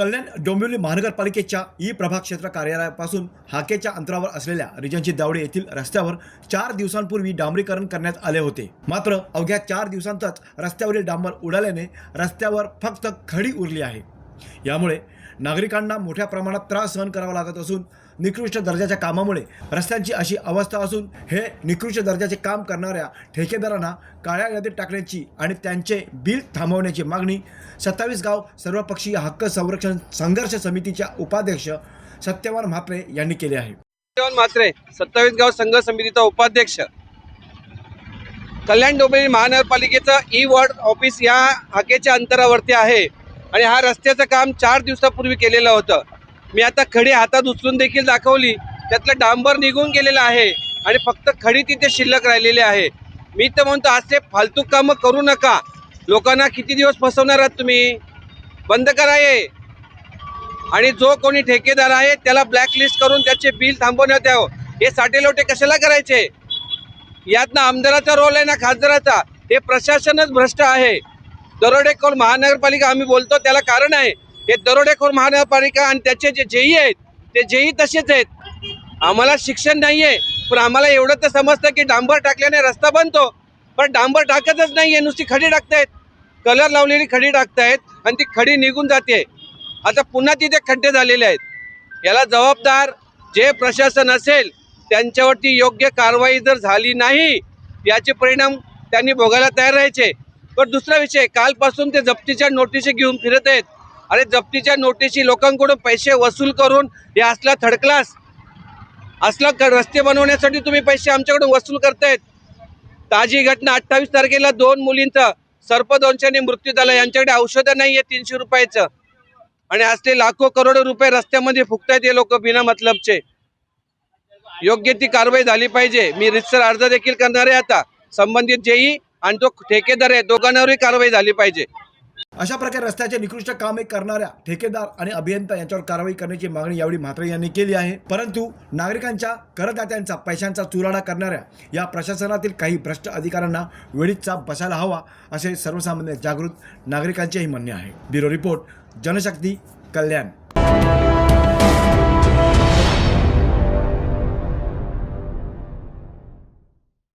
कल्याण डोंबिवली महानगरपालिकेच्या ई प्रभाग क्षेत्र कार्यालयापासून हाकेच्या अंतरावर असलेल्या रिजनची दावडे येथील रस्त्यावर चार दिवसांपूर्वी डांबरीकरण करण्यात आले होते. मात्र अवघ्या चार दिवसांतच रस्त्यावरील डांबर उडाल्याने रस्त्यावर फक्त खडी उरली आहे. यामुळे नागरिकांना मोठ्या प्रमाणात त्रास सहन करावा लागत असून निकृष्ट दर्जाच्या कामामुळे रस्त्यांची अशी अवस्था असून हे निकृष्ट दर्जाचे काम करणाऱ्या ठेकेदारांना काळ्या यादीत टाकण्याची आणि त्यांचे बिल थांबवण्याची मागणी सत्तावीस गाव सर्वपक्षीय हक्क संरक्षण संघर्ष समितीच्या उपाध्यक्ष सत्यवान म्हात्रे यांनी केले आहे. सत्यवान म्हात्रे सत्तावीस गाव संघ समितीचा उपाध्यक्ष. कल्याण डोंबिवली महानगरपालिकेचं ई वॉर्ड ऑफिस या हाकेच्या अंतरावरती आहे. आणि हा रस्त्याचं काम चार दिवसापूर्वी केलेलं होतं. मी आता खडी हातात उचलून देखील दाखवली. त्यातलं डांबर निघून गेलेलं आहे आणि फक्त खडी तिथे शिल्लक राहिलेली आहे. मी तर म्हणतो असे फालतू कामं करू नका. लोकांना किती दिवस फसवणार आहात तुम्ही? बंद करा हे. आणि जो कोणी ठेकेदार आहे त्याला ब्लॅकलिस्ट करून त्याचे बिल थांबवण्यात यावं. हे साठेलोटे कशाला करायचे? यात ना आमदाराचा रोल आहे ना खासदाराचा? हे प्रशासनच भ्रष्ट आहे. दरोडेखोर महानगरपालिका आम्ही बोलतो त्याला कारण आहे. हे दरोडेखोर महानगरपालिका आणि त्याचे जे जेई आहेत ते जेई तसेच आहेत. आम्हाला शिक्षण नाही आहे पण आम्हाला एवढं तर समजतं की डांबर टाकल्याने रस्ता बनतो. पण डांबर टाकतच नाही आहे नुसती खडी टाकतायत. कलर लावलेली खडी टाकतायत आणि ती खडी निघून जाते. आता पुन्हा तिथे खड्डे झालेले आहेत. याला जबाबदार जे प्रशासन असेल त्यांच्यावरती योग्य कारवाई जर झाली नाही याचे परिणाम त्यांनी भोगायला तयार राहायचे. पण दुसरा विषय कालपासून ते जप्तीच्या नोटिशी घेऊन फिरत आहेत. अरे जप्तीच्या नोटिशी लोकांकडून पैसे वसूल करून हे असला थर्ड क्लास असला रस्ते बनवण्यासाठी तुम्ही पैसे आमच्याकडून वसूल करतायत. ताजी घटना अठ्ठावीस तारखेला दोन मुलींचा सर्पदंशाने मृत्यू झाला यांच्याकडे औषधं नाही आहे तीनशे रुपयाचं. आणि असले लाखो करोडो रुपये रस्त्यामध्ये फुकतायत हे लोक बिना मतलबचे. योग्य ती कारवाई झाली पाहिजे. मी रितसर अर्ज देखील करणार आहे आता. संबंधित जेई आणि तो ठेकेदार आहे दोघांवरही कारवाई झाली पाहिजे. अशा प्रकारे रस्त्याचे निकृष्ट कामे करणाऱ्या ठेकेदार आणि अभियंता यांच्यावर कारवाई करण्याची मागणी यावेळी म्हात्रे यांनी केली आहे. परंतु नागरिकांच्या करदात्यांचा पैशांचा चुराडा करणाऱ्या या प्रशासनातील काही भ्रष्ट अधिकाऱ्यांना वेळीच चाप बसायला हवा असे सर्वसामान्य जागृत नागरिकांचेही म्हणणे आहे. Bureau report Janshakti Kalyan.